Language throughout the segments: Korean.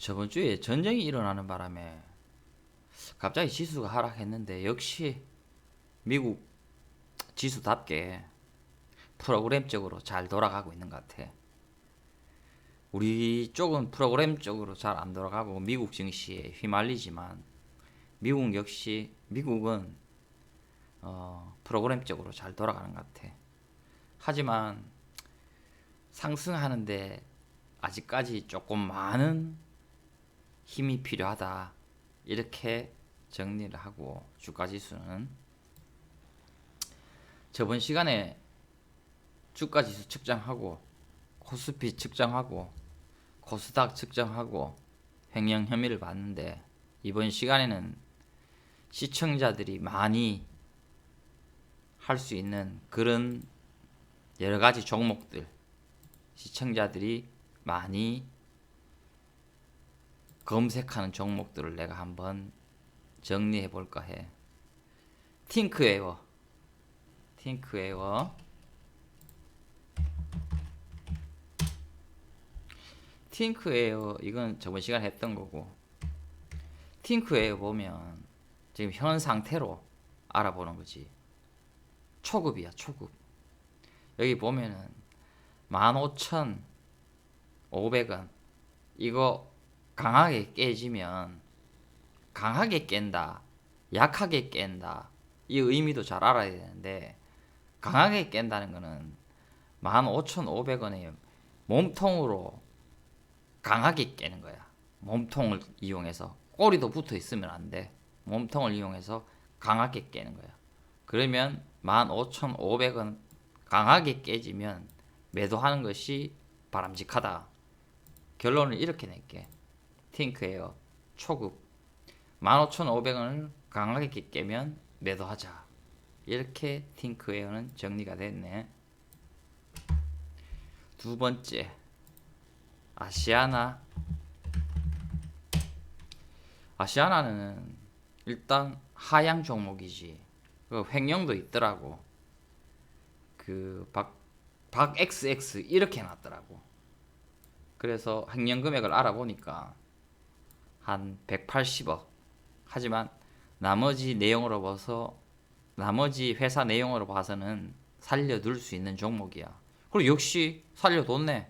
저번 주에 전쟁이 일어나는 바람에 갑자기 지수가 하락했는데 역시 미국 지수답게 프로그램적으로 잘 돌아가고 있는 것 같아. 우리 쪽은 프로그램적으로 잘 안 돌아가고 미국 증시에 휘말리지만 미국 역시 미국은 어, 프로그램적으로 잘 돌아가는 것 같아. 하지만 상승하는데 아직까지 조금 많은 힘이 필요하다. 이렇게 정리를 하고 주가 지수는 저번 시간에 주가 지수 측정하고 코스피 측정하고 코스닥 측정하고 횡령 혐의를 봤는데 이번 시간에는 시청자들이 많이 할 수 있는 그런 여러 가지 종목들 시청자들이 많이 검색하는 종목들을 내가 한번 정리해 볼까 해. 팅크웨어. 팅크웨어. 팅크웨어 이건 저번 시간에 했던 거고. 팅크웨어 보면 지금 현 상태로 알아보는 거지. 초급이야, 초급. 여기 보면은 15,500원. 이거 강하게 깨지면 강하게 깬다, 약하게 깬다. 이 의미도 잘 알아야 되는데 강하게 깬다는 거는 15,500원에 몸통으로 강하게 깨는 거야. 몸통을 이용해서 꼬리도 붙어 있으면 안 돼. 몸통을 이용해서 강하게 깨는 거야. 그러면 15,500원 강하게 깨지면 매도하는 것이 바람직하다. 결론을 이렇게 낼게. 팅크에어 초급 15,500원을 강하게 깨면 매도하자. 이렇게 팅크웨어는 정리가 됐네. 두 번째 아시아나 아시아나는 일단 하향 종목이지. 그 횡령도 있더라고. 그 박 박 XX 이렇게 놨더라고. 그래서 횡령 금액을 알아보니까 한 180억. 하지만 나머지 내용으로 봐서 나머지 회사 내용으로 봐서는 살려둘 수 있는 종목이야. 그리고 역시 살려뒀네.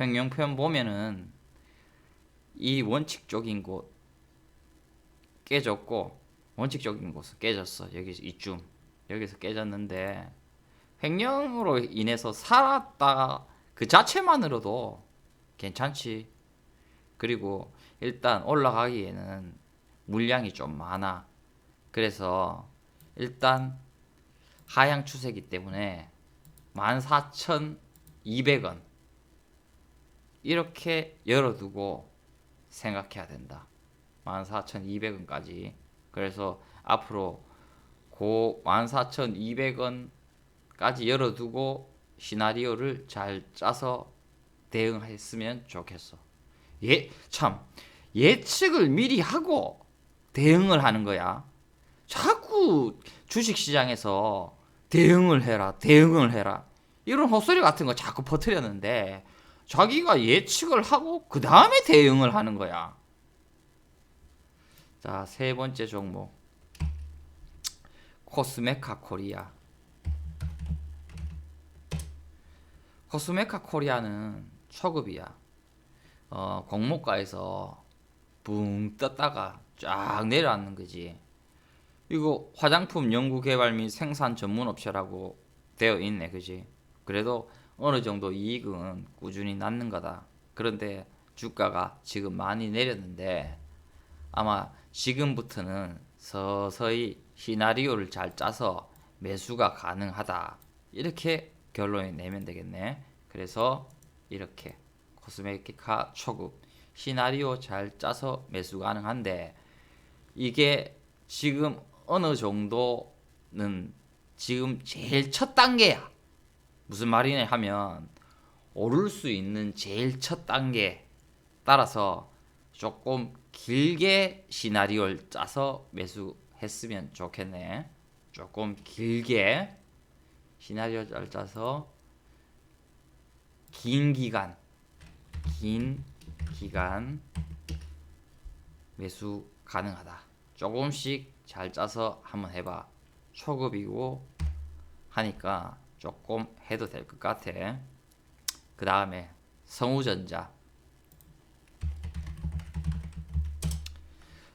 횡령 표현 보면은 이 원칙적인 곳 깨졌고 원칙적인 곳은 깨졌어. 여기 이쯤 여기서 깨졌는데 횡령으로 인해서 살았다 그 자체만으로도 괜찮지. 그리고 일단 올라가기에는 물량이 좀 많아. 그래서 일단 하향 추세기 때문에 14,200원 이렇게 열어두고 생각해야 된다. 14,200원까지. 그래서 앞으로 고 14,200원까지 열어두고 시나리오를 잘 짜서 대응했으면 좋겠어. 예, 참 예측을 미리 하고 대응을 하는 거야. 자꾸 주식 시장에서 대응을 해라, 대응을 해라. 이런 헛소리 같은 거 자꾸 퍼뜨렸는데 자기가 예측을 하고 그 다음에 대응을 하는 거야. 자, 세 번째 종목. 코스메카 코리아. 코스메카 코리아는 초급이야. 어, 공모가에서 붕 떴다가 쫙 내려앉는 거지. 이거 화장품 연구 개발 및 생산 전문 업체라고 되어 있네, 그지? 그래도 어느 정도 이익은 꾸준히 낳는 거다. 그런데 주가가 지금 많이 내렸는데 아마 지금부터는 서서히 시나리오를 잘 짜서 매수가 가능하다. 이렇게 결론을 내면 되겠네. 그래서 이렇게 코스메티카 초급 시나리오 잘 짜서 매수 가능한데 이게 지금 어느 정도는 지금 제일 첫 단계야. 무슨 말이냐 하면 오를 수 있는 제일 첫 단계 따라서 조금 길게 시나리오를 짜서 매수했으면 좋겠네. 조금 길게 시나리오를 짜서 긴 기간 긴 기간 매수 가능하다. 조금씩 잘 짜서 한번 해봐. 초급이고 하니까 조금 해도 될 것 같아. 그 다음에 성우전자.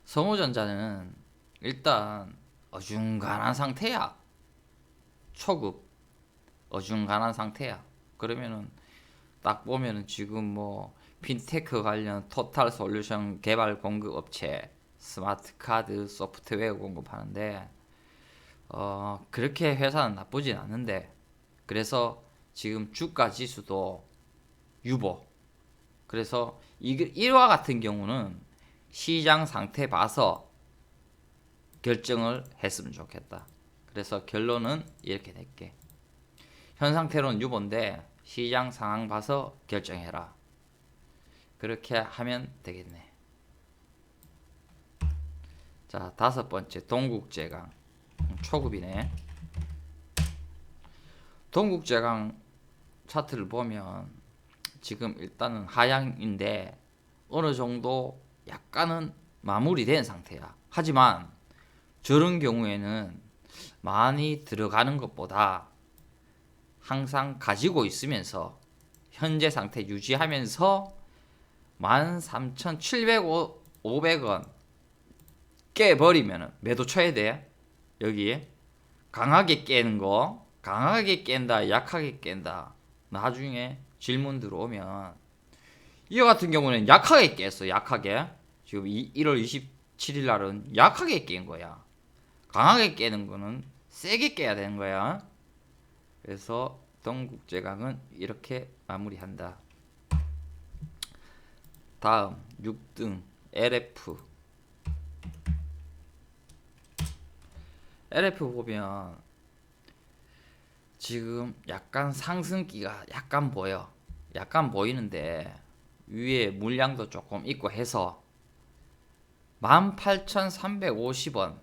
성우전자는 일단 어중간한 상태야. 초급 어중간한 상태야. 그러면은 딱 보면은 지금 뭐 핀테크 관련 토탈 솔루션 개발 공급 업체 스마트 카드 소프트웨어 공급하는데 어 그렇게 회사는 나쁘진 않은데 그래서 지금 주가 지수도 유보 그래서 이 일화 같은 경우는 시장 상태 봐서 결정을 했으면 좋겠다. 그래서 결론은 이렇게 낼게. 현 상태로는 유보인데 시장 상황 봐서 결정해라. 그렇게 하면 되겠네. 자, 다섯 번째 동국제강 초급이네. 동국제강 차트를 보면 지금 일단은 하향인데 어느 정도 약간은 마무리된 상태야. 하지만 저런 경우에는 많이 들어가는 것보다 항상 가지고 있으면서 현재 상태 유지하면서 13,700원 깨버리면 매도 쳐야 돼. 여기 강하게 깨는 거 강하게 깬다 약하게 깬다. 나중에 질문 들어오면 이와 같은 경우는 약하게 깼어 약하게. 지금 1월 27일 날은 약하게 깬 거야. 강하게 깨는 거는 세게 깨야 되는 거야. 그래서 동국제강은 이렇게 마무리한다 다음 6등 LF LF 보면 지금 약간 상승기가 약간 보여. 약간 보이는데 위에 물량도 조금 있고 해서 18,350원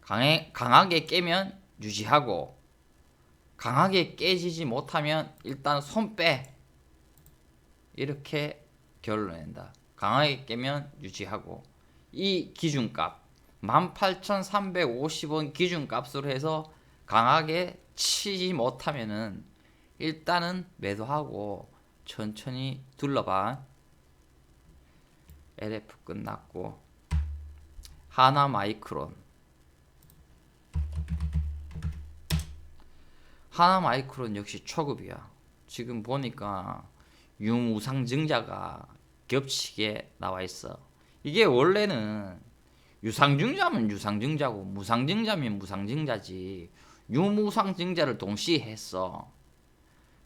강해, 강하게 깨면 유지하고 강하게 깨지지 못하면 일단 손 빼. 이렇게 결론을 낸다. 강하게 깨면 유지하고 이 기준값 18,350원 기준값으로 해서 강하게 치지 못하면은 일단은 매도하고 천천히 둘러봐. LF 끝났고 하나 마이크론 하나 마이크론 역시 초급이야. 지금 보니까 유무상증자가 겹치게 나와 있어. 이게 원래는 유상증자면 유상증자고 무상증자면 무상증자지. 유무상증자를 동시에 했어.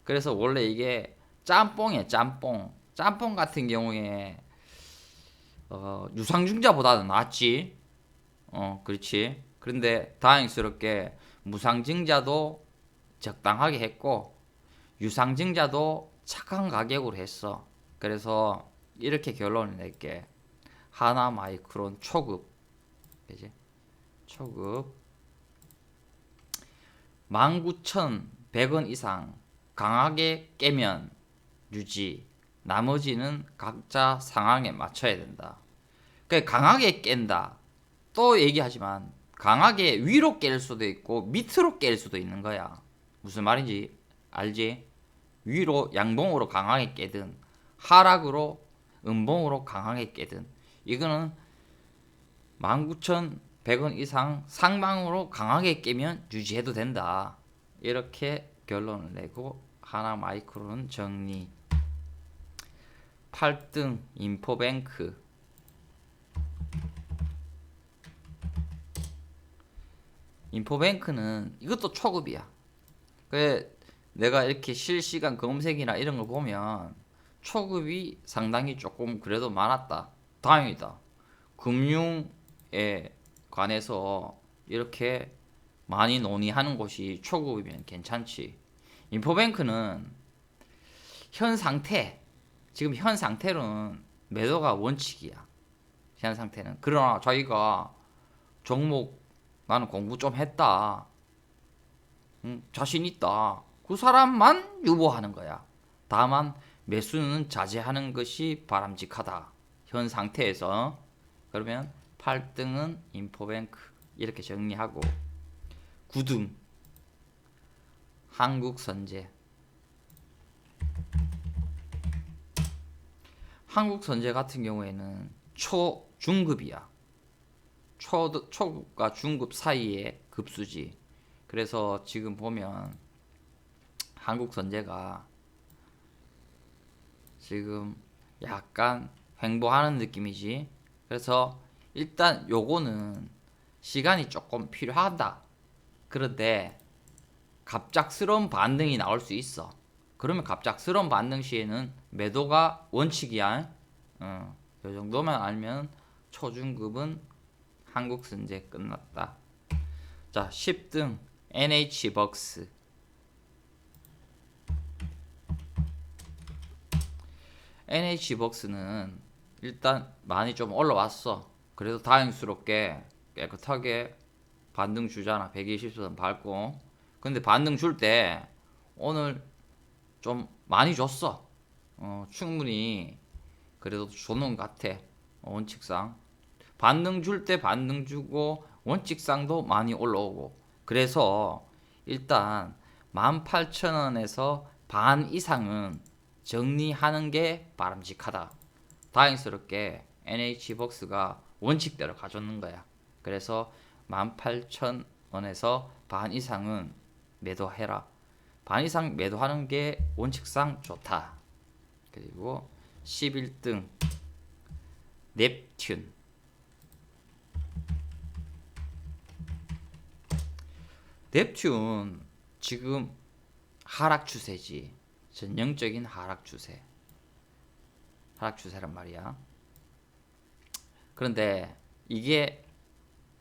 그래서 원래 이게 짬뽕이야 짬뽕. 짬뽕 같은 경우에 어, 유상증자보다는 낫지. 어, 그렇지. 그런데 다행스럽게 무상증자도 적당하게 했고 유상증자도 착한 가격으로 했어. 그래서 이렇게 결론을 낼게. 하나 마이크론 초급. 그지? 초급 19,100원 이상 강하게 깨면 유지. 나머지는 각자 상황에 맞춰야 된다. 그 강하게 깬다. 또 얘기하지만 강하게 위로 깰 수도 있고 밑으로 깰 수도 있는 거야. 무슨 말인지 알지? 위로 양봉으로 강하게 깨든 하락으로 음봉으로 강하게 깨든 이거는 19,100원 이상 상방으로 강하게 깨면 유지해도 된다. 이렇게 결론을 내고 하나 마이크로는 정리. 8등 인포뱅크 인포뱅크는 이것도 초급이야. 그 내가 이렇게 실시간 검색이나 이런 걸 보면 초급이 상당히 조금 그래도 많았다. 다행이다. 금융에 관해서 이렇게 많이 논의하는 곳이 초급이면 괜찮지. 인포뱅크는 현 상태, 지금 현 상태로는 매도가 원칙이야. 현 상태는. 그러나 자기가 종목 나는 공부 좀 했다. 응, 자신 있다. 그 사람만 유보하는 거야. 다만 매수는 자제하는 것이 바람직하다. 현 상태에서 그러면 8등은 인포뱅크 이렇게 정리하고 9등 한국선제 한국선제 같은 경우에는 초 중급이야. 초 초급과 중급 사이의 급수지. 그래서 지금 보면 한국 선제가 지금 약간 횡보하는 느낌이지. 그래서 일단 요거는 시간이 조금 필요하다. 그런데 갑작스러운 반등이 나올 수 있어. 그러면 갑작스러운 반등 시에는 매도가 원칙이야. 어, 요 정도만 알면 초중급은 한국 선제 끝났다. 자, 10등 NH벅스 NH벅스는 일단 많이 좀 올라왔어. 그래도 다행스럽게 깨끗하게 반등 주잖아. 120선 밟고. 근데 반등 줄 때 오늘 좀 많이 줬어. 어, 충분히 그래도 줬는 것 같아. 어, 원칙상. 반등 줄 때 반등 주고 원칙상도 많이 올라오고. 그래서 일단 18,000원에서 반 이상은 정리하는 게 바람직하다. 다행스럽게 NH벅스가 원칙대로 가져오는 거야. 그래서 18,000원에서 반 이상은 매도해라. 반 이상 매도하는 게 원칙상 좋다. 그리고 11등 넵튠 넵튠 지금 하락 추세지. 전형적인 하락 추세. 하락 추세란 말이야. 그런데 이게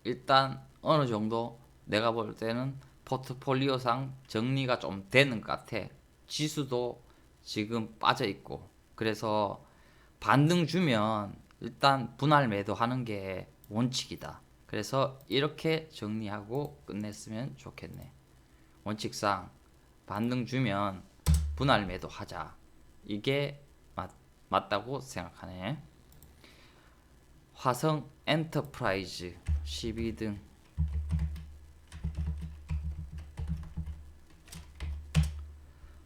일단 어느 정도 내가 볼 때는 포트폴리오상 정리가 좀 되는 것 같아. 지수도 지금 빠져 있고. 그래서 반등 주면 일단 분할 매도 하는 게 원칙이다. 그래서 이렇게 정리하고 끝냈으면 좋겠네. 원칙상 반등 주면 분할 매도하자. 이게 맞, 맞다고 생각하네. 화성 엔터프라이즈 12등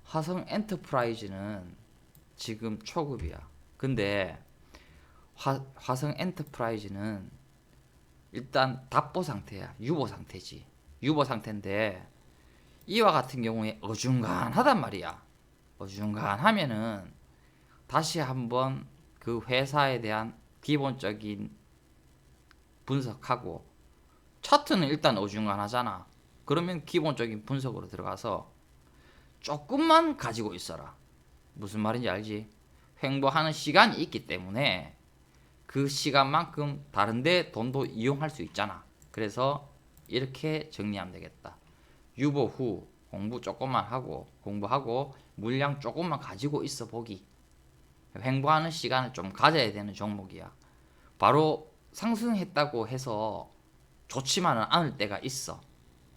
화성 엔터프라이즈는 지금 초급이야. 근데 화, 화성 엔터프라이즈는 일단 답보 상태야. 유보 상태지. 유보 상태인데 이와 같은 경우에 어중간하단 말이야. 어중간하면은 다시 한번 그 회사에 대한 기본적인 분석하고 차트는 일단 어중간하잖아. 그러면 기본적인 분석으로 들어가서 조금만 가지고 있어라. 무슨 말인지 알지? 횡보하는 시간이 있기 때문에 그 시간만큼 다른데 돈도 이용할 수 있잖아. 그래서 이렇게 정리하면 되겠다. 유보 후 공부 조금만 하고 공부하고 물량 조금만 가지고 있어 보기. 횡보하는 시간을 좀 가져야 되는 종목이야. 바로 상승했다고 해서 좋지만은 않을 때가 있어.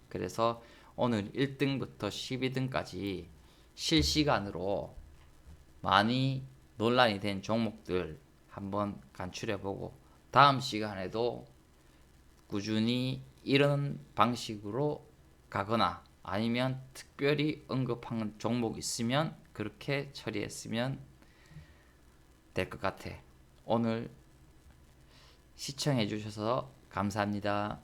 그래서 오늘 1등부터 12등까지 실시간으로 많이 논란이 된 종목들 한번 간추려 보고 다음 시간에도 꾸준히 이런 방식으로 가거나 아니면 특별히 언급한 종목 있으면 그렇게 처리했으면 될 것 같아. 오늘 시청해 주셔서 감사합니다.